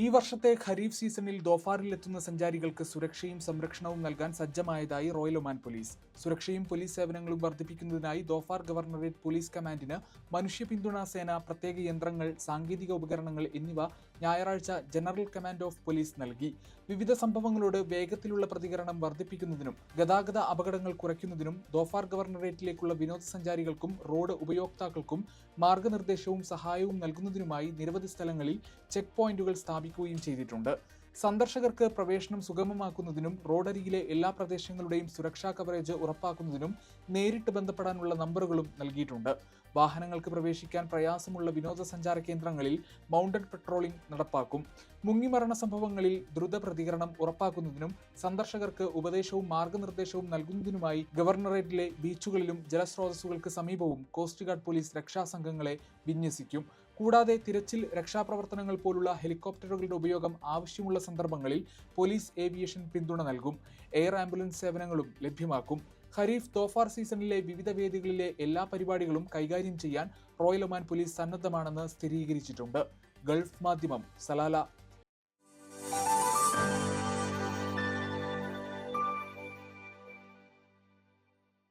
ഈ വർഷത്തെ ഖരീഫ് സീസണിൽ ദോഫാറിലെത്തുന്ന സഞ്ചാരികൾക്ക് സുരക്ഷയും സംരക്ഷണവും നൽകാൻ സജ്ജമായതായി റോയൽ ഒമാൻ പോലീസ്. സുരക്ഷയും പോലീസ് സേവനങ്ങളും വർദ്ധിപ്പിക്കുന്നതിനായി ദോഫാർ ഗവർണറേറ്റ് പോലീസ് കമാൻഡിന് മനുഷ്യ പിന്തുണാ സേന പ്രത്യേക യന്ത്രങ്ങൾ സാങ്കേതിക ഉപകരണങ്ങൾ എന്നിവ ഞായറാഴ്ച ജനറൽ കമാൻഡ് ഓഫ് പോലീസ് നൽകി. വിവിധ സംഭവങ്ങളോട് വേഗത്തിലുള്ള പ്രതികരണം വർദ്ധിപ്പിക്കുന്നതിനും ഗതാഗത അപകടങ്ങൾ കുറയ്ക്കുന്നതിനും ദോഫാർ ഗവർണറേറ്റിലേക്കുള്ള വിനോദസഞ്ചാരികൾക്കും റോഡ് ഉപയോക്താക്കൾക്കും മാർഗനിർദ്ദേശവും സഹായവും നൽകുന്നതിനുമായി നിരവധി സ്ഥലങ്ങളിൽ ചെക്ക് പോയിന്റുകൾ സ്ഥാപിക്കുകയും ചെയ്തിട്ടുണ്ട്. സന്ദർശകർക്ക് പ്രവേശനം സുഗമമാക്കുന്നതിനും റോഡരികിലെ എല്ലാ പ്രദേശങ്ങളുടെയും സുരക്ഷാ കവറേജ് ഉറപ്പാക്കുന്നതിനും നേരിട്ട് ബന്ധപ്പെടാനുള്ള നമ്പറുകളും നൽകിയിട്ടുണ്ട്. വാഹനങ്ങൾക്ക് പ്രവേശിക്കാൻ പ്രയാസമുള്ള വിനോദസഞ്ചാര കേന്ദ്രങ്ങളിൽ മൗണ്ടഡ് പെട്രോളിംഗ് നടപ്പാക്കും. മുങ്ങിമരണ സംഭവങ്ങളിൽ ദ്രുത പ്രതികരണം ഉറപ്പാക്കുന്നതിനും സന്ദർശകർക്ക് ഉപദേശവും മാർഗനിർദ്ദേശവും നൽകുന്നതിനുമായി ഗവർണറേറ്റിലെ ബീച്ചുകളിലും ജലസ്രോതസ്സുകൾക്ക് സമീപവും കോസ്റ്റ് ഗാർഡ് പോലീസ് രക്ഷാസംഘങ്ങളെ വിന്യസിക്കും. കൂടാതെ തിരച്ചിൽ രക്ഷാപ്രവർത്തനങ്ങൾ പോലുള്ള ഹെലികോപ്റ്ററുകളുടെ ഉപയോഗം ആവശ്യമുള്ള സന്ദർഭങ്ങളിൽ പോലീസ് ഏവിയേഷൻ പിന്തുണ നൽകും എയർ ആംബുലൻസ് സേവനങ്ങളും ലഭ്യമാക്കും. ഖരീഫ് തോഫാർ സീസണിലെ വിവിധ വേദികളിലെ എല്ലാ പരിപാടികളും കൈകാര്യം ചെയ്യാൻ റോയൽ ഒമാൻ പോലീസ് സന്നദ്ധമാണെന്ന് സ്ഥിരീകരിച്ചിട്ടുണ്ട്. ഗൾഫ് മാധ്യമം സലാല